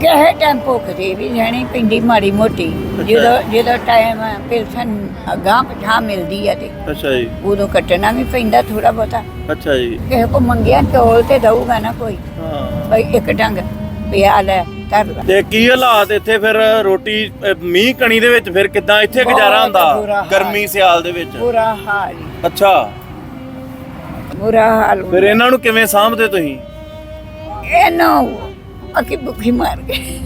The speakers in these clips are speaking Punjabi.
ਕਿਹੇ ਭੁੱਖ ਦੀ ਵੀ ਜਾਣੀ ਪਿੰਡੀ ਮਾੜੀ ਮੋਟੀ। ਜਦੋਂ ਜਦੋਂ ਟਾਈਮ ਪਿਲਸਨ ਅਗਾਂਹ ਪਛਾਂ ਮਿਲਦੀ ਆ ਤੇ। ਅੱਛਾ ਜੀ। ਉਦੋਂ ਕੱਟਣਾ ਵੀ ਪੈਂਦਾ ਥੋੜਾ ਬਹੁਤਾ। ਅੱਛਾ ਜੀ। ਕਿਸੇ ਕੋ ਮੰਗਿਆ ਚੌਲ ਤੇ ਦਊਗਾ ਨਾ ਕੋਈ। ਹਾਂ। ਬਈ ਇੱਕ ਡੰਗ ਪਿਆ ਲੈ ਤੇ ਕੀ ਹਾਲਾਤ ਇੱਥੇ ਫਿਰ ਰੋਟੀ ਮੀਂਹ ਕਣੀ ਦੇ ਵਿੱਚ ਫਿਰ ਕਿੱਦਾਂ? ਇੱਥੇ ਗੁਜ਼ਾਰਾ ਹੁੰਦਾ। ਗਰਮੀ ਸਿਆਲ ਦੇ ਵਿੱਚ। ਬੁਰਾ ਹਾਲ। ਅੱਛਾ। ਬੁਰਾ ਹਾਲ। ਫਿਰ ਇਹਨਾਂ ਨੂੰ ਕਿਵੇਂ ਸਾਂਭਦੇ ਤੁਸੀਂ? ਇਹਨੂੰ ਅਕੀ ਭੁੱਖੀ ਮਾਰ ਗਏ।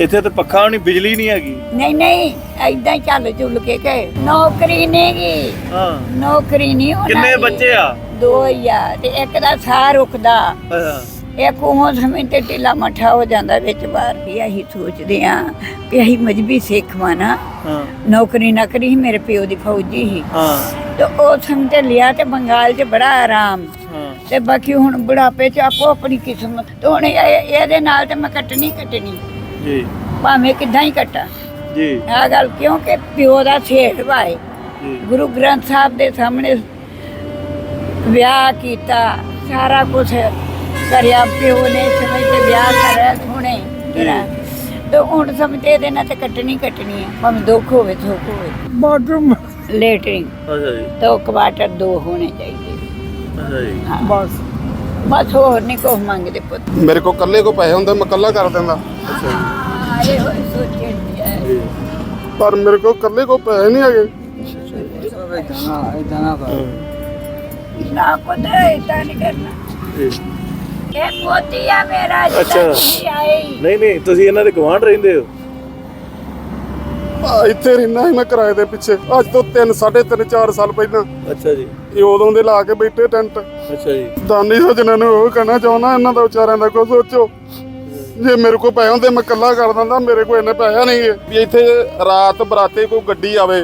ਇੱਥੇ ਤੇ ਪੱਖਾ ਨਹੀਂ ਬਿਜਲੀ ਨਹੀਂ ਹੈਗੀ। ਨਹੀਂ ਨਹੀਂ ਐਦਾਂ ਹੀ ਚੱਲ ਚੁੱਲ ਕੇ ਗਏ ਨੌਕਰੀ ਨਹੀਂ ਗੀ। ਹਾਂ। ਨੌਕਰੀ ਨਹੀਂ ਹੋਣਾ ਕਿੰਨੇ ਬੱਚੇ ਆ? ਦੋ ਹੀ ਆ ਤੇ ਇੱਕ ਦਾ ਸਾਹ ਰੁਕਦਾ। ਅੱਛਾ। ਇੱਕ ਉਹ ਸਮੇਂ ਤੇ ਢਿੱਲਾ ਮੱਠਾ ਹੋ ਜਾਂਦਾ ਵਿੱਚ ਬਾਹਰ ਵੀ ਅਸੀਂ ਸੋਚਦੇ ਆ ਕਿ ਅਸੀਂ ਮਜਬੀ ਸਿੱਖ ਵਾਂ ਹਾਂ। ਨੌਕਰੀ ਨਾ ਕਰੀ ਸੀ, ਮੇਰੇ ਪਿਓ ਦੀ ਫੌਜੀ ਸੀ। ਹਾਂ। ਤੇ ਉਹ ਸਮੇਂ ਤੇ ਲਿਆ ਤੇ ਬੰਗਾਲ 'ਚ ਬੜਾ ਆਰਾਮ। ਹਾਂ ਤੇ ਬਾਕੀ ਹੁਣ ਬੁਢਾਪੇ 'ਚ ਆਪੋ ਆਪਣੀ ਕਿਸਮਤ ਤੇ ਹੁਣ ਇਹ- ਇਹਦੇ ਨਾਲ ਤੇ ਮੈਂ ਕੱਟਣੀ ਕੱਟਣੀ। ਜੀ। ਭਾਵੇਂ ਕਿੱਦਾਂ ਹੀ ਕੱਟਾਂ। ਜੀ। ਆ ਗੱਲ ਕਿਉਂਕਿ ਪਿਓ ਦਾ ਸੇਠ ਜੀ। ਗੁਰੂ ਗ੍ਰੰਥ ਸਾਹਿਬ ਦੇ ਸਾਹਮਣੇ ਵਿਆਹ ਕੀਤਾ ਸਾਰਾ ਕੁਝ ਕਰਿਆ ਪਿਓ ਨੇ ਸਮਝ ਤੇ ਵਿਆਹ ਕਰਿਆ ਸੋਹਣੇ ਤੇ ਹੁਣ ਸਮਝਦੇ ਇਹਦੇ ਨਾਲ ਤੇ ਕੱਟਣੀ ਕੱਟਣੀ ਹੈ ਭਾਵੇਂ ਦੁੱਖ ਹੋਵੇ ਸੁੱਖ ਹੋਵੇ। ਬਾਥਰੂਮ ਲੈਟਰਿੰਗ ਅੱਛਾ ਜੀ। ਤੋਂ ਕਵਾਟਰ ਦੋ ਹੋਣੇ ਚਾਹੀਦੇ। ਹਾਂ। ਬਸ। ਬਸ ਹੋਰ ਨਹੀਂ ਕੁਛ ਮੰਗਦੇ ਪੁੱਤ। ਮੇਰੇ ਕੋਲ ਕੱਲੇ ਕੋ ਪੈਸੇ ਹੁੰਦੇ ਮੈਂ ਕੱਲਾ ਕਰ ਦਿੰਦਾ। ਅੱਛਾ ਆਏ ਹੋਏ ਸੋਚਣ ਦੀ ਹੈ। ਜੀ। ਪਰ ਮੇਰੇ ਕੋਲ ਕੱਲੇ ਕੋ ਪੈਸੇ ਨਹੀਂ ਹੈਗੇ। ਨਾ ਪਤਾ ਇਦਾਂ ਨਹੀਂ ਕਰਨਾ। ਜੀ। ਇਹ ਪੋਤੀ ਆ ਮੇਰਾ ਅੱਛਾ। ਆਏ ਨਹੀਂ ਨਹੀਂ ਤੁਸੀਂ ਇਹਨਾਂ ਦੇ ਗਵਾਂਢ ਰਹਿੰਦੇ ਹੋ। ਆ, ਇੱਥੇ ਰਹਿਣਾ ਸੀ ਮੈਂ ਕਿਰਾਏ ਦੇ ਪਿੱਛੇ। ਅੱਜ ਤੋਂ 3 3.5 4 ਸਾਲ ਪਹਿਲਾਂ। ਅੱਛਾ ਜੀ। ਇਹ ਉਦੋਂ ਦੇ ਲਾ ਕੇ ਬੈਠੇ ਟੈਂਟ। ਅੱਛਾ ਜੀ। ਦਾਨੀ ਸੱਜਣਾ ਨੂੰ ਉਹ ਕਹਿਣਾ ਚਾਹੁੰਦਾ ਇਹਨਾਂ ਦਾ ਵਿਚਾਰਿਆਂ ਦਾ ਕੁਝ ਸੋਚੋ। ਜੇ ਮੇਰੇ ਕੋਲ ਪੈਸੇ ਹੁੰਦੇ ਮੈਂ ਕੱਲਾ ਕਰ ਦਿੰਦਾ ਮੇਰੇ ਕੋਲ ਇੰਨੇ ਪੈਸੇ ਨਹੀਂਗੇ ਵੀ ਇੱਥੇ ਰਾਤ ਬਰਾਤੇ ਕੋਈ ਗੱਡੀ ਆਵੇ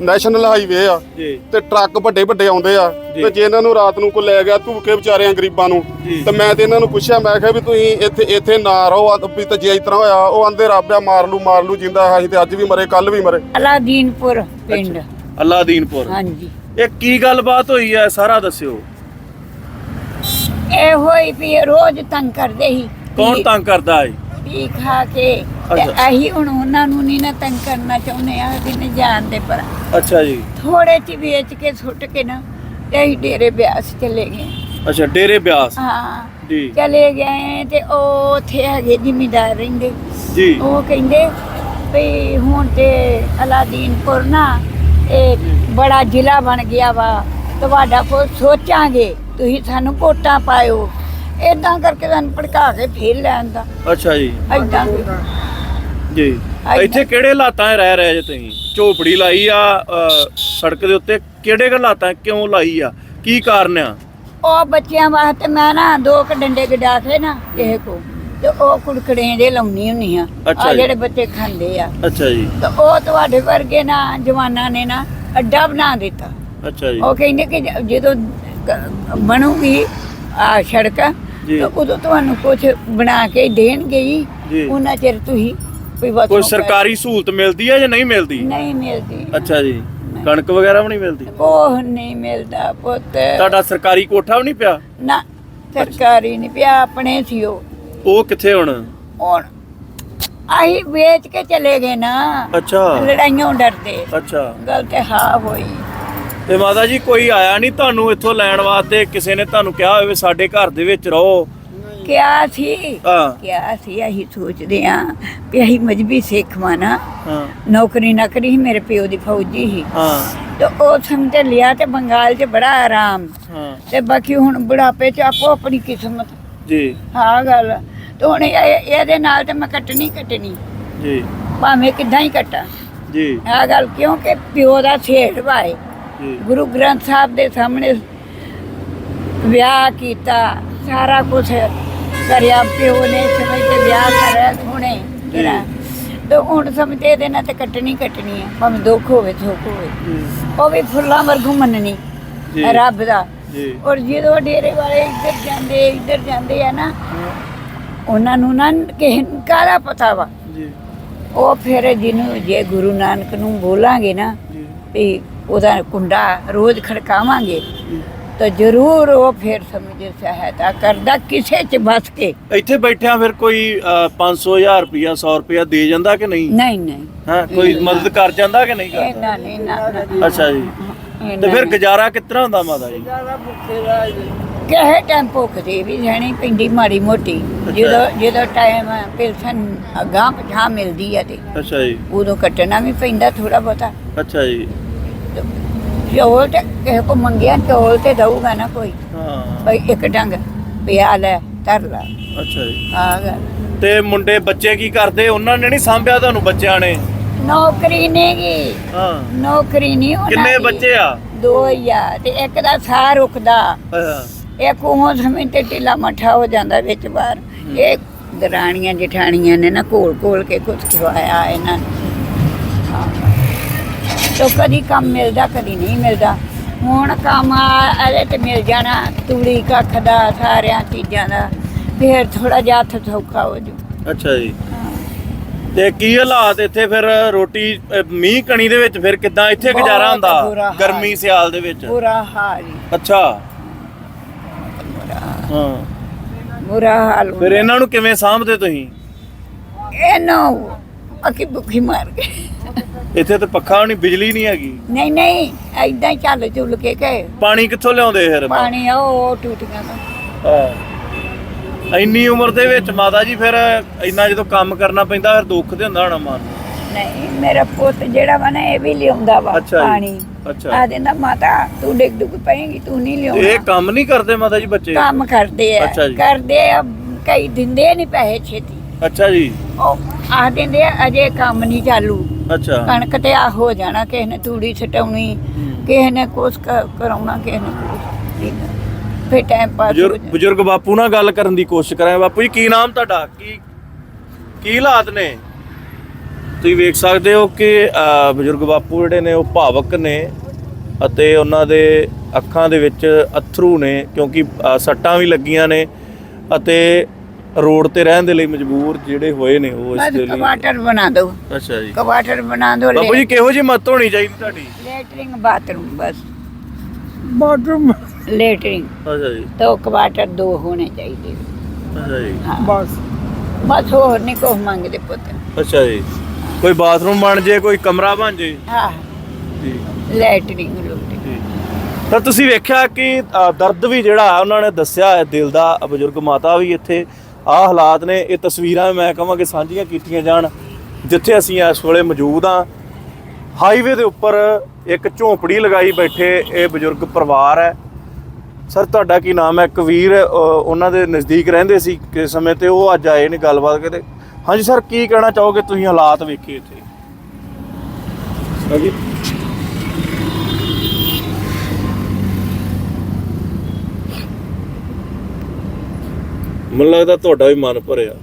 ਨੈਸ਼ਨਲ ਹਾਈਵੇ ਆ ਜੀ। ਤੇ ਟਰੱਕ ਵੱਡੇ ਵੱਡੇ ਆਉਂਦੇ ਆ। ਤੇ ਜੇ ਇਹਨਾਂ ਨੂੰ ਰਾਤ ਨੂੰ ਕੋਈ ਲੈ ਗਿਆ ਧੂਕੇ ਵਿਚਾਰਿਆਂ ਗਰੀਬਾਂ ਨੂੰ। ਤੇ ਮੈਂ ਤੇ ਇਹਨਾਂ ਨੂੰ ਪੁੱਛਿਆ ਮੈਂ ਕਿਹਾ ਵੀ ਤੁਸੀਂ ਇੱਥੇ ਇੱਥੇ ਨਾ ਰਹੋ ਆ ਵੀ ਤੇ ਜੇ ਇਸ ਤਰ੍ਹਾਂ ਹੋਇਆ ਉਹ ਆਂਦੇ ਰੱਬ ਆ ਮਾਰ ਲੂ ਮਾਰ ਲੂ ਜਿੰਦਾ ਅਸੀਂ ਤੇ ਅੱਜ ਵੀ ਮਰੇ ਕੱਲ ਵੀ ਮਰੇ। ਅਲਾਦੀਨਪੁਰ ਪਿੰਡ। ਅੱਲਾਦੀਨਪੁਰ। ਹਾਂਜੀ। ਇਹ ਕੀ ਗੱਲਬਾਤ ਹੋਈ ਹੈ ਸਾਰਾ ਦੱਸਿਓ। ਇਹ ਹੋਈ ਵੀ ਰੋਜ਼ ਤੰਗ ਕਰਦੇ ਸੀ। ਕੌਣ ਤੰਗ ਕਰਦਾ ਹੈ ਪੀ ਖਾ ਕੇ ਤੇ ਅੱਛਾ। ਅਸੀਂ ਹੁਣ ਉਹਨਾਂ ਨੂੰ ਨਹੀਂ ਨਾ ਤੰਗ ਕਰਨਾ ਚਾਹੁੰਦੇ ਆ ਕਿ ਨਹੀਂ ਜਾਣਦੇ ਪਰ ਅੱਛਾ ਜੀ। ਥੋੜੇ ਚ ਵੇਚ ਕੇ ਸੁੱਟ ਕੇ ਨਾ ਤੇ ਅਸੀਂ ਡੇਰੇ ਬਿਆਸ ਚਲੇ ਗਏ। ਅੱਛਾ ਡੇਰੇ ਬਿਆਸ? ਹਾਂ। ਜੀ। ਚਲੇ ਗਏ ਤੇ ਉਹ ਉੱਥੇ ਹੈਗੇ ਜ਼ਿਮੀਦਾਰ ਰਹਿੰਦੇ। ਜੀ। ਉਹ ਕਹਿੰਦੇ ਵੀ ਹੁਣ ਤੇ ਅਲਾਦੀਨਪੁਰ ਨਾ ਇਹ ਬੜਾ ਜ਼ਿਲ੍ਹਾ ਬਣ ਗਿਆ ਵਾ ਤੁਹਾਡਾ ਕੋਈ ਸੋਚਾਂਗੇ ਤੁਸੀਂ ਸਾਨੂੰ ਵੋਟਾਂ ਪਾਇਓ। ਇਦਾਂ ਕਰਕੇ ਸਾਨੂੰ ਭੜਕਾ ਕੇ ਫੇਰ ਲੈਣ ਦਾ। ਅੱਛਾ ਜੀ। ਏਦਾਂ ਜੀ। ਇੱਥੇ ਕਿਹੜੇ ਹਾਲਾਤਾਂ 'ਚ ਰਹਿ ਰਹੇ ਜੇ ਤੁਸੀਂ? ਝੋਪੜੀ ਲਾਈ ਆ ਅ, ਸੜਕ ਦੇ ਉੱਤੇ। ਕਿਹੜੇ ਹਾਲਾਤਾਂ 'ਚ ਕਿਉਂ ਲਾਈ ਆ? ਕੀ ਕਾਰਨ ਆ? ਉਹ ਬੱਚਿਆਂ ਵਾਸਤੇ ਮੈਂ ਨਾ ਦੋ ਕ ਡੰਡੇ ਗਡਾ ਕੇ ਨਾ ਕਿਸੇ ਕੋ ਤੇ ਉਹ ਕੁੜਕੜੇ ਦੇ ਲਾਉਣੀ ਹੁੰਨੀ ਆ। ਅੱਛਾ ਆ ਜੀ। ਜਿਹੜੇ ਬੱਚੇ ਖਾਂਦੇ ਆ। ਅੱਛਾ ਜੀ। ਤੇ ਉਹ ਤੁਹਾਡੇ ਵਰਗੇ ਨਾ ਜਵਾਨਾਂ ਨੇ ਨਾ ਅੱਡਾ ਬਣਾ ਦਿੱਤਾ। ਅੱਛਾ ਜੀ। ਉਹ ਕਹਿੰਦੇ ਕਿ ਜ- ਜਦੋਂ ਕ- ਬਣੂਗੀ ਆ ਸੜਕ ਜੀ। ਤਾਂ ਉਦੋਂ ਤੁਹਾਨੂੰ ਕੁਝ ਬਣਾ ਕੇ ਦੇਣਗੇ ਜੀ। ਹੀ ਉਹਨਾਂ ਚਿਰ ਤੁਸੀਂ ਕੋਈ ਵਸੋਂ ਕੋਈ ਸਰਕਾਰੀ ਸਹੂਲਤ ਮਿਲਦੀ ਹੈ ਜਾਂ ਨਹੀਂ ਮਿਲਦੀ? ਨਹੀਂ ਮਿਲਦੀ। ਅੱਛਾ ਜੀ। ਕਣਕ ਵਗੈਰਾ ਵੀ ਨਹੀਂ ਮਿਲਦੀ? ਉਹ ਨਹੀਂ ਮਿਲਦਾ ਪੁੱਤ। ਤੁਹਾਡਾ ਸਰਕਾਰੀ ਕੋਠਾ ਵੀ ਨਹੀਂ ਪਿਆ? ਨਾ ਸਰਕਾਰੀ ਨਹੀਂ ਪਿਆ ਆਪਣੇ ਸੀ ਉਹ। ਉਹ ਕਿੱਥੇ ਹੁਣ? ਹੁਣ ਆਹੀ ਵੇਚ ਕੇ ਚਲੇ ਗਏ ਨਾ। ਅੱਛਾ। ਲੜਾਈਆਂ ਡਰਦੇ। ਅੱਛਾ। ਗੱਲ ਤੇ ਹਾਂ ਹੋਈ। ਤੇ ਮਾਤਾ ਜੀ ਕੋਈ ਆਇਆ ਨਹੀਂ ਤੁਹਾਨੂੰ ਇੱਥੋਂ ਲੈਣ ਵਾਸਤੇ? ਕਿਸੇ ਨੇ ਤੁਹਾਨੂੰ ਕਿਹਾ ਹੋਵੇ ਸਾਡੇ ਘਰ ਦੇ ਵਿੱਚ ਰਹੋ। ਕਿਆ ਸੀ ਹਾਂ। ਕਿਆ ਸੀ ਅਸੀਂ ਸੋਚਦੇ ਆ ਵੀ ਅਸੀਂ ਮਜਬੀ ਸਿੱਖ ਵਾਂ ਨਾ। ਹਾਂ। ਨੌਕਰੀ ਨਾ ਕਰੀ ਸੀ, ਮੇਰੇ ਪਿਓ ਦੀ ਫੌਜੀ ਸੀ। ਹਾਂ। ਤੇ ਉਹ ਸਮਝ ਲਿਆ ਤੇ ਬੰਗਾਲ 'ਚ ਬੜਾ ਆਰਾਮ। ਹਾਂ। ਤੇ ਬਾਕੀ ਹੁਣ ਬੁਢਾਪੇ 'ਚ ਆਪੋ ਆਪਣੀ ਕਿਸਮਤ। ਜੀ। ਹਾਂ ਗੱਲ। ਤੇ ਹੁਣ ਇਹ- ਇਹਦੇ ਨਾਲ ਤੇ ਮੈਂ ਕੱਟਣੀ ਕੱਟਣੀ। ਜੀ। ਭਾਵੇਂ ਕਿੱਦਾਂ ਹੀ ਕੱਟਾਂ। ਜੀ। ਆ ਗੱਲ ਕਿਉਂਕਿ ਪਿਓ ਦਾ ਸੇਠ ਜੀ। ਗੁਰੂ ਗ੍ਰੰਥ ਸਾਹਿਬ ਦੇ ਸਾਹਮਣੇ ਵਿਆਹ ਕੀਤਾ ਸਾਰਾ ਕੁਝ ਕਰਿਆ ਪਿਓ ਨੇ ਸਮਝ ਤੇ ਵਿਆਹ ਕਰਿਆ ਸੋਹਣੇ ਤੇਰਾ ਤੇ ਹੁਣ ਸਮਝਦੇ ਇਹਦੇ ਨਾਲ ਤੇ ਕੱਟਣੀ ਕੱਟਣੀ ਹੈ ਭਾਵੇਂ ਦੁੱਖ ਹੋਵੇ ਸੁੱਖ ਹੋਵੇ। ਉਹ ਵੀ ਫੁੱਲਾਂ ਵਰਗੂ ਮੰਨਣੀ। ਰੱਬ ਦਾ। ਔਰ ਜਦੋਂ ਡੇਰੇ ਵਾਲੇ ਇੱਧਰ ਜਾਂਦੇ ਇੱਧਰ ਜਾਂਦੇ ਆ ਨਾ ਉਹਨਾਂ ਨੂੰ ਨਾ ਕਿਸੇ ਕਾਹਦਾ ਪਤਾ ਵਾ? ਉਹ ਫਿਰ ਜਿਹਨੂੰ ਜੇ ਗੁਰੂ ਨਾਨਕ ਨੂੰ ਬੋਲਾਂਗੇ ਨਾ ਵੀ ਉਹਦਾ ਕੁੰਡਾ ਰੋਜ਼ ਖੜਕਾਵਾਂਗੇ ਤਾਂ ਜ਼ਰੂਰ ਉਹ ਫਿਰ ਸਮਝ ਸਹਾਇਤਾ ਕਰਦਾ ਕਿਸੇ ਚ ਬਸ ਕੇ। ਇੱਥੇ ਬੈਠਿਆਂ ਫਿਰ ਕੋਈ 500000 ਰੁਪਇਆ 100 ਰੁਪਇਆ ਦੇ ਜਾਂਦਾ ਕਿ ਨਹੀਂ? ਨਹੀਂ ਨਹੀਂ। ਹਾਂ ਕੋਈ ਮਦਦ ਕਰ ਜਾਂਦਾ ਕਿ ਨਹੀਂ ਕਰਦਾ ਇਹਨਾਂ ਨਹੀਂ ਨਾ ਅੱਛਾ ਜੀ। ਤੇ ਫਿਰ ਗੁਜ਼ਾਰਾ ਕਿਸ ਤਰ੍ਹਾਂ ਹੁੰਦਾ ਮਾਤਾ ਜੀ? ਕਿਹੇ ਟਾਈਮ ਭੁੱਖ ਦੀ ਵੀ ਜਾਣੀ ਪਿੰਡੀ ਮਾੜੀ ਮੋਟੀ। ਜਦੋਂ ਜਦੋਂ ਟਾਈਮ ਪਿਲਸਨ ਅਗਾਂਹ ਪਛਾਂ ਮਿਲਦੀ ਆ ਤੇ। ਅੱਛਾ ਜੀ। ਉਦੋਂ ਕੱਟਣਾ ਵੀ ਪੈਂਦਾ ਥੋੜਾ ਬਹੁਤਾ। ਅੱਛਾ ਜੀ। ਚੌਲ ਤੇ ਕਿਸੇ ਕੋ ਮੰਗਿਆ ਚੌਲ ਤੇ ਦਊਗਾ ਨਾ ਕੋਈ। ਹਾਂ। ਬਈ ਇੱਕ ਡੰਗ ਪਿਆ ਲੈ ਧਰ ਲਾ। ਅੱਛਾ ਜੀ। ਆ ਤੇ ਮੁੰਡੇ ਬੱਚੇ ਕੀ ਕਰਦੇ? ਉਹਨਾਂ ਨੇ ਨਹੀਂ ਸਾਂਭਿਆ ਤੁਹਾਨੂੰ ਬੱਚਿਆਂ ਨੇ? ਨੌਕਰੀ ਨਹੀਂਗੀ। ਹਾਂ। ਨੌਕਰੀ ਨਹੀਂ ਉਹਨਾਂ ਕਿੰਨੇ ਦੀ। ਬੱਚੇ ਆ? ਦੋ ਹੀ ਆ ਤੇ ਇੱਕ ਦਾ ਸਾਹ ਰੁਕਦਾ। ਹਾਂ ਇੱਕ ਉਹ ਸਮੇਂ ਤੇ ਢਿੱਲਾ ਮੱਠਾ ਹੋ ਜਾਂਦਾ ਵਿੱਚ ਬਾਹਰ। ਇਹ ਦਰਾਣੀਆਂ ਜਠਾਣੀਆਂ ਨੇ ਨਾ ਕੋਲ ਕੋਲ ਕੇ ਕੁਝ ਖਵਾਇਆ ਇਹਨਾਂ ਨੂੰ। ਹਾਂ। ਤੋ ਕਦੀ ਕੰਮ ਮਿਲਦਾ ਕਦੀ ਨਹੀਂ ਮਿਲਦਾ। ਹੁਣ ਕੰਮ ਆ ਤੇ ਮਿਲ ਜਾਣਾ ਤੂੜੀ ਕੱਖ ਦਾ ਸਾਰਿਆਂ ਚੀਜ਼ਾਂ ਦਾ। ਫਿਰ ਥੋੜਾ ਜਿਹਾ ਹੱਥ ਸੌਖਾ ਹੋ ਜੂ। ਅੱਛਾ ਜੀ। ਤੇ ਕੀ ਹਾਲਾਤ ਇੱਥੇ ਫਿਰ ਰੋਟੀ ਅਹ, ਮੀਂਹ ਕਣੀ ਦੇ ਵਿੱਚ ਫਿਰ ਕਿੱਦਾਂ? ਇੱਥੇ ਬਹੁਤ ਗੁਜ਼ਾਰਾ ਹੁੰਦਾ ਹਾਲ। ਗਰਮੀ ਸਿਆਲ ਦੇ ਵਿੱਚ। ਬੁਰਾ ਹਾਲ ਹੀ, ਅੱਛਾ। ਹਾਂ। ਬੁਰਾ ਹਾਲ ਫਿਰ ਇਹਨਾਂ ਨੂੰ ਕਿਵੇਂ ਸਾਂਭਦੇ ਤੁਸੀਂ? ਇਹਨੂੰ ਅੱਖੀ ਬੁੱਖੀ ਮਾਰ ਕੇ। ਇੱਥੇ ਤੇ ਪੱਖਾ ਨਹੀਂ ਬਿਜਲੀ ਨਹੀਂ ਹੈਗੀ। ਨਹੀਂ ਨਹੀਂ ਐਦਾਂ ਹੀ ਚੱਲ ਚੁੱਲ ਕੇ ਗਏ ਪਾਣੀ ਕਿੱਥੋਂ ਲਿਆਉਂਦੇ ਫਿਰ ਪਾਣੀ ਆ ਉਹ ਟੂਟੀਆਂ ਦਾ ਹਾਂ। ਇੰਨੀ ਉਮਰ ਦੇ ਵਿੱਚ ਮਾਤਾ ਜੀ ਫਿਰ ਇੰਨਾ ਜਦੋਂ ਕੰਮ ਕਰਨਾ ਪੈਂਦਾ ਫਿਰ ਦੁੱਖ ਤੇ ਹੁੰਦਾ ਹੋਣਾ ਮਨ ਨੂੰ। ਨਹੀਂ ਮੇਰਾ ਪੁੱਤ ਜਿਹੜਾ ਵਾ ਨਾ ਇਹ ਵੀ ਲਿਆਉਂਦਾ ਵਾ ਅੱਛਾ ਜੀ। ਪਾਣੀ। ਅੱਛਾ। ਆ ਦਿੰਦਾ ਮਾਤਾ ਤੂੰ ਡਿੱਗ ਡੁੱਗ ਪਏਂਗੀ ਤੂੰ ਨਹੀਂ ਇਹ ਲਿਆਉਣਾ ਕੰਮ ਨਹੀਂ ਕਰਦੇ ਮਾਤਾ ਜੀ ਬੱਚੇ? ਕੰਮ ਕਰਦੇ ਆ। ਅੱਛਾ ਜੀ। ਕਰਦੇ ਆ ਕਈ ਦਿੰਦੇ ਨਹੀਂ ਪੈਸੇ ਛੇਤੀ। ਅੱਛਾ ਜੀ। ਉਹ ਆ ਦਿੰਦੇ ਆ ਅਜੇ ਕੰਮ ਨਹੀਂ ਚਾਲੂ। ਅੱਛਾ। ਕਣਕ ਤੇ ਆ ਹੋ ਜਾਣਾ ਕਿਸੇ ਨੇ ਤੂੜੀ ਛਟਾਉਣੀ ਕਿਸੇ ਨੇ ਕੁਛ ਕ- ਕਰਾਉਣਾ ਕਿਸੇ ਨੇ ਕੁਛ ਫੇ ਟਾਈਮ ਪਾਸ ਹੋ ਬਜ਼ੁਰਗ ਜਾਣਾ। ਬਜ਼ੁਰਗ ਬਾਪੂ ਨਾਲ ਗੱਲ ਕਰਨ ਦੀ ਕੋਸ਼ਿਸ਼ ਕਰਾਂ ਬਾਪੂ ਜੀ ਕੀ ਨਾਮ ਤੁਹਾਡਾ? ਕੀ ਕੀ ਹਾਲਾਤ ਨੇ? ਤੁਸੀਂ ਵੇਖ ਸਕਦੇ ਹੋ ਕਿ ਅਹ, ਬਜ਼ੁਰਗ ਬਾਪੂ ਜਿਹੜੇ ਨੇ ਉਹ ਭਾਵਕ ਨੇ ਅਤੇ ਉਹਨਾਂ ਦੇ ਅੱਖਾਂ ਦੇ ਵਿੱਚ ਅਥਰੂ ਨੇ ਕਿਉਂਕਿ ਅਹ, ਸੱਟਾਂ ਵੀ ਲੱਗੀਆਂ ਨੇ ਅਤੇ ਰੋਡ ਤੇ ਰਹਿਣ ਦੇ ਲਈ ਮਜਬੂਰ ਜਿਹੜੇ ਹੋਏ ਨੇ ਉਹ ਇਸ ਦੇ ਲਈ ਕਵਾਟਰ ਬਣਾ ਦਿਓ। ਅੱਛਾ ਜੀ। ਕਵਾਟਰ ਬਣਾ ਦਿਓ ਬਾਬੂ ਜੀ ਕਿਹੋ ਜਿਹੀ ਮਤ ਹੋਣੀ ਚਾਹੀਦੀ ਤੁਹਾਡੀ? ਲੈਟਰਿੰਗ ਬਾਥਰੂਮ ਬਸ। ਬਾਥਰੂਮ ਲੈਟਰਿੰਗ ਅੱਛਾ ਜੀ। ਤਾਂ ਕਵਾਟਰ ਦੋ ਹੋਣੇ ਚਾਹੀਦੇ। ਅੱਛਾ ਜੀ। ਬਸ। ਬਸ ਹੋਰ ਨਹੀਂ ਕੁਛ ਮੰਗਦੇ ਪੁੱਤ। ਅੱਛਾ ਜੀ। ਕੋਈ ਬਾਥਰੂਮ ਬਣ ਜੇ ਕੋਈ ਕਮਰਾ ਬਣ ਜੇ? ਆਹ ਜੀ। ਲੈਟਰਿੰਗ ਤਾਂ ਤੁਸੀਂ ਵੇਖਿਆ ਕਿ ਦਰਦ ਵੀ ਜਿਹੜਾ ਉਹਨਾਂ ਨੇ ਦੱਸਿਆ ਹੈ ਦਿਲ ਦਾ ਬਜ਼ੁਰਗ ਮਾਤਾ ਵੀ ਇੱਥੇ ਆਹ ਹਾਲਾਤ ਨੇ, ਇਹ ਤਸਵੀਰਾਂ ਮੈਂ ਕਹਾਂਗਾ ਸਾਂਝੀਆਂ ਕੀਤੀਆਂ ਜਾਣ, ਜਿੱਥੇ ਅਸੀਂ ਇਸ ਵੇਲੇ ਮੌਜੂਦ ਹਾਂ। ਹਾਈਵੇ ਦੇ ਉੱਪਰ ਇੱਕ ਝੌਂਪੜੀ ਲਗਾਈ ਬੈਠੇ ਇਹ ਬਜ਼ੁਰਗ ਪਰਿਵਾਰ ਹੈ। ਸਰ ਤੁਹਾਡਾ ਕੀ ਨਾਮ ਹੈ? ਕਵੀਰ ਉਹਨਾਂ ਦੇ ਨਜ਼ਦੀਕ ਰਹਿੰਦੇ ਸੀ ਕਿਸੇ ਸਮੇਂ ਤੇ, ਉਹ ਅੱਜ ਆਏ ਨੇ ਗੱਲਬਾਤ ਕਰਦੇ ਹਾਂਜੀ ਸਰ ਕੀ ਕਹਿਣਾ ਚਾਹੋਗੇ ਤੁਸੀਂ ਹਾਲਾਤ ਵੇਖੇ ਇੱਥੇ? ਹਾਂਜੀ ਮੈਨੂੰ ਲੱਗਦਾ ਤੁਹਾਡਾ ਵੀ ਮਨ ਭਰਿਆ।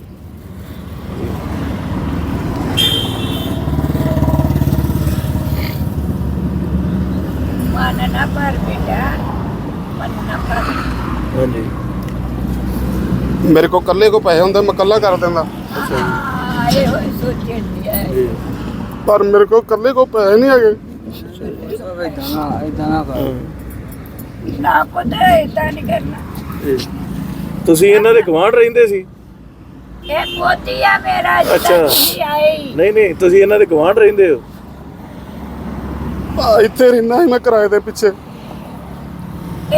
ਮੇਰੇ ਕੋਲ ਕੱਲੇ ਕੋ ਪੈਸੇ ਹੁੰਦੇ ਮੈਂ ਇਕੱਲਾ ਕਰ ਦਿੰਦਾ। ਪਰ ਮੇਰੇ ਕੋਲ ਕੱਲੇ ਕੋ ਪੈਸੇ ਨਹੀਂ ਹੈਗੇ। ਇਦਾਂ ਨਾ ਇਦਾਂ ਨਾ ਕਰ ਨਹੀਂ ਕਰਨਾ ਤੁਸੀਂ ਇਹਨਾਂ ਦੇ ਗਵਾਂਢ ਰਹਿੰਦੇ ਸੀ? ਇਹ ਪੋਤੀ ਆ ਮੇਰਾ ਜੀ ਆਈ। ਨਹੀਂ ਨਹੀਂ ਤੁਸੀਂ ਇਹਨਾਂ ਦੇ ਗਵਾਂਢ ਰਹਿੰਦੇ ਹੋ? ਆ ਇੱਥੇ ਰਹਿਣਾ ਸੀ ਮੈਂ ਕਿਰਾਏ ਦੇ ਪਿੱਛੇ।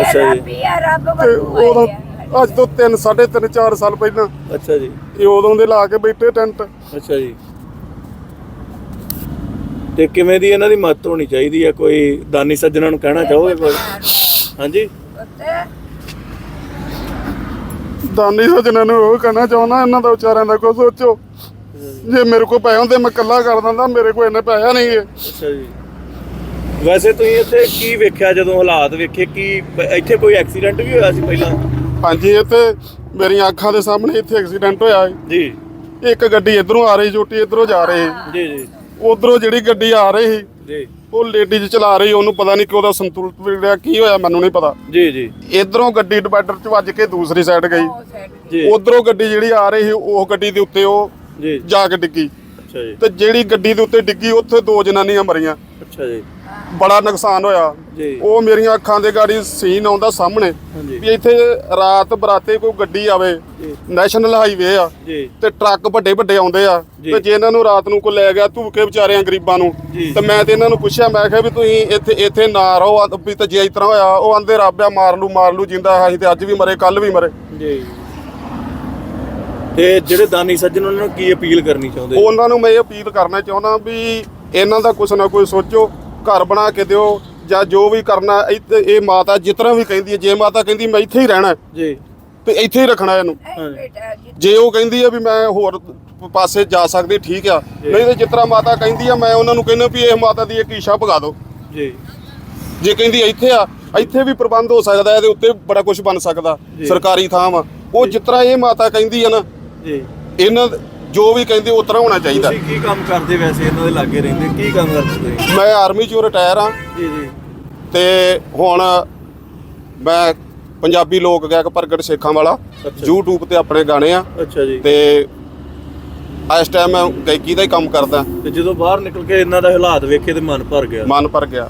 ਅੱਛਾ ਜੀ। ਉਦੋਂ ਅੱਜ ਤੋਂ 3 3.5 4 ਸਾਲ ਪਹਿਲਾਂ। ਅੱਛਾ ਜੀ। ਇਹ ਉਦੋਂ ਦੇ ਲਾ ਕੇ ਬੈਠੇ ਟੈਂਟ। ਅੱਛਾ ਜੀ। ਤੇ ਕਿਵੇਂ ਦੀ ਇਹਨਾਂ ਦੀ ਮਦਦ ਹੋਣੀ ਚਾਹੀਦੀ ਆ? ਕੋਈ ਦਾਨੀ ਸੱਜਣਾਂ ਨੂੰ ਕਹਿਣਾ ਚਾਹੋਗੇ ਕੋਈ? ਹਾਂਜੀ। ਪੁੱਤ ਦਾਨੀ ਸੱਜਣਾ ਨੂੰ ਉਹ ਕਹਿਣਾ ਚਾਹੁੰਦਾ ਇਹਨਾਂ ਦਾ ਵਿਚਾਰਿਆਂ ਦਾ ਕੋਈ ਸੋਚੋ। ਜੇ ਮੇਰੇ ਕੋਲ ਪੈਸੇ ਹੁੰਦੇ ਮੈਂ ਇਕੱਲਾ ਕਰ ਦਿੰਦਾ ਮੇਰੇ ਕੋਲ ਇੰਨੇ ਪੈਸੇ ਨਹੀਂ ਅੱਛਾ ਜੀ। ਵੈਸੇ ਤੁਸੀਂ ਇੱਥੇ ਕੀ ਵੇਖਿਆ ਜਦੋਂ ਹਾਲਾਤ ਵੇਖੇ? ਕਿ ਇੱਥੇ ਕੋਈ ਐਕਸੀਡੈਂਟ ਵੀ ਹੋਇਆ ਸੀ ਪਹਿਲਾਂ? ਹਾਂਜੀ ਇੱਥੇ ਮੇਰੀਆਂ ਅੱਖਾਂ ਦੇ ਸਾਹਮਣੇ ਇੱਥੇ ਐਕਸੀਡੈਂਟ ਹੋਇਆ ਹੈ। ਜੀ। ਇੱਕ ਗੱਡੀ ਇਧਰੋਂ ਆ ਰਹੀ ਛੋਟੀ ਇਧਰੋਂ ਜਾ ਰਹੀ। ਜੀ ਜੀ। ਉਧਰੋਂ ਜਿਹੜੀ ਗੱਡੀ ਆ ਰਹੀ ਸੀ ਜੀ। ਉਹ ਲੇਡੀਜ਼ ਚਲਾ ਰਹੀ ਉਹਨੂੰ ਪਤਾ ਨਹੀਂ ਕਿ ਉਹਦਾ ਸੰਤੁਲਨ ਵਿਗੜਿਆ ਕੀ ਹੋਇਆ ਮੈਨੂੰ ਨਹੀਂ ਪਤਾ। ਜੀ ਜੀ। ਇਧਰੋਂ ਗੱਡੀ ਡਿਵਾਈਡਰ 'ਚ ਵੱਜ ਕੇ ਦੂਸਰੀ ਸਾਈਡ ਗਈ। ਉਹ ਸਾਈਡ ਜੀ। ਉਧਰੋਂ ਗੱਡੀ ਜਿਹੜੀ ਆ ਰਹੀ ਸੀ ਉਹ ਗੱਡੀ ਦੇ ਉੱਤੇ ਉਹ ਜੀ। ਜਾ ਕੇ ਡਿੱਗੀ। ਅੱਛਾ ਜੀ। ਤੇ ਜਿਹੜੀ ਗੱਡੀ ਦੇ ਉੱਤੇ ਡਿੱਗੀ ਉੱਥੇ ਦੋ ਜਨਾਨੀਆਂ ਮਰੀਆਂ। ਅੱਛਾ ਜੀ। ਬੜਾ ਨੁਕਸਾਨ ਹੋਇਆ। ਉਹ ਮੇਰੀਆਂ ਅੱਖਾਂ ਦੇ ਗਾੜੀ ਸੀਨ ਆਉਂਦਾ ਸਾਹਮਣੇ ਵੀ ਇੱਥੇ ਰਾਤ ਬਰਾਤੇ ਕੋਈ ਗੱਡੀ ਆਵੇ ਨੈਸ਼ਨਲ ਹਾਈਵੇ ਆ ਤੇ ਟਰੱਕ ਵੱਡੇ ਵੱਡੇ ਆਉਂਦੇ ਆ। ਤੇ ਜੇ ਇਹਨਾਂ ਨੂੰ ਰਾਤ ਨੂੰ ਕੋਈ ਲੈ ਗਿਆ ਧੂਕੇ ਵਿਚਾਰਿਆਂ ਗਰੀਬਾਂ ਨੂੰ। ਤੇ ਮੈਂ ਤੇ ਇਹਨਾਂ ਨੂੰ ਪੁੱਛਿਆ ਮੈਂ ਕਿਹਾ ਵੀ ਤੁਸੀਂ ਇੱਥੇ ਇੱਥੇ ਨਾ ਰਹੋ ਵੀ ਤੇ ਜੇ ਇਸ ਤਰ੍ਹਾਂ ਹੋਇਆ ਉਹ ਆਂਦੇ ਰੱਬ ਆ ਮਾਰ ਲੂ ਮਾਰ ਲੂ ਜਿੰਦਾ ਅਸੀਂ ਤੇ ਅੱਜ ਵੀ ਮਰੇ ਕੱਲ ਵੀ ਮਰੇ। ਜੀ। ਤੇ ਜਿਹੜੇ ਦਾਨੀ ਸੱਜਣ ਉਹਨਾਂ ਨੂੰ ਕੀ ਅਪੀਲ ਕਰਨੀ ਚਾਹੁੰਦੇ? ਉਹਨਾਂ ਨੂੰ ਮੈਂ ਇਹ ਅਪੀਲ ਕਰਨਾ ਚਾਹੁੰਦਾ ਵੀ ਇਹਨਾਂ ਦਾ ਕੁਛ ਨਾ ਕੋਈ ਸੋਚੋ ਘਰ ਬਣਾ ਕੇ ਦਿਓ ਜਾਂ ਜੋ ਵੀ ਕਰਨਾ ਇੱਥੇ ਇਹ ਮਾਤਾ ਜਿਸ ਤਰ੍ਹਾਂ ਵੀ ਕਹਿੰਦੀ ਹੈ ਜੇ ਮਾਤਾ ਕਹਿੰਦੀ ਮੈਂ ਇੱਥੇ ਹੀ ਰਹਿਣਾ ਹੈ, ਜੀ। ਤੇ ਇੱਥੇ ਹੀ ਰੱਖਣਾ ਇਹਨੂੰ। ਬੇਟਾ ਜੀ ਜੇ ਉਹ ਕਹਿੰਦੀ ਆ ਵੀ ਮੈਂ ਹੋਰ ਪਾਸੇ ਜਾ ਸਕਦੀ ਠੀਕ ਆ। ਨਹੀਂ ਤੇ ਤਰ੍ਹਾਂ ਮਾਤਾ ਕਹਿੰਦੀ ਆ ਮੈਂ ਉਹਨਾਂ ਨੂੰ ਕਹਿੰਦਾ ਵੀ ਇਹ ਮਾਤਾ ਦੀ ਇੱਕ ਈਸ਼ਾ ਭਗਾ ਦਿਓ। ਜੀ। ਜੇ ਕਹਿੰਦੀ ਇੱਥੇ ਆ ਇੱਥੇ ਵੀ ਪ੍ਰਬੰਧ ਹੋ ਸਕਦਾ ਇਹਦੇ ਉੱਤੇ ਬੜਾ ਕੁਝ ਬਣ ਸਕਦਾ ਜੀ। ਸਰਕਾਰੀ ਥਾਂ ਵਾ। ਉਹ ਜਿਸ ਤਰ੍ਹਾਂ ਇਹ ਮਾਤਾ ਕਹਿੰਦੀ ਆ ਨਾ ਜੀ। ਇਹਨਾਂ ਦਾ ਜੋ ਵੀ ਕਹਿੰਦੇ ਉਸ ਤਰ੍ਹਾਂ ਹੋਣਾ ਚਾਹੀਦਾ। ਤੁਸੀਂ ਕੀ ਕੰਮ ਕਰਦੇ ਵੈਸੇ ਇਹਨਾਂ ਦੇ ਲਾਗੇ ਰਹਿੰਦੇ? ਕੀ ਕੰਮ ਕਰਦੇ ਤੁਸੀਂ? ਮੈਂ ਆਰਮੀ ਚੋਂ ਰਿਟਾਇਰ ਆ। ਜੀ ਜੀ। ਤੇ ਹੁਣ ਮੈਂ ਪੰਜਾਬੀ ਲੋਕ ਗਾਇਕ ਪ੍ਰਗਟ ਸੇਖਾਂ ਵਾਲਾ। YouTube ਤੇ ਆਪਣੇ ਗਾਣੇ ਆ। ਅੱਛਾ ਜੀ। ਤੇ ਇਸ ਟਾਈਮ ਮੈਂ ਗਾਇਕੀ ਦਾ ਹੀ ਕੰਮ ਕਰਦਾ। ਤੇ ਜਦੋਂ ਬਾਹਰ ਨਿਕਲ ਕੇ ਇਹਨਾਂ ਦਾ ਹਾਲਾਤ ਵੇਖੇ ਤੇ ਮਨ ਭਰ ਗਿਆ? ਮਨ ਭਰ ਗਿਆ।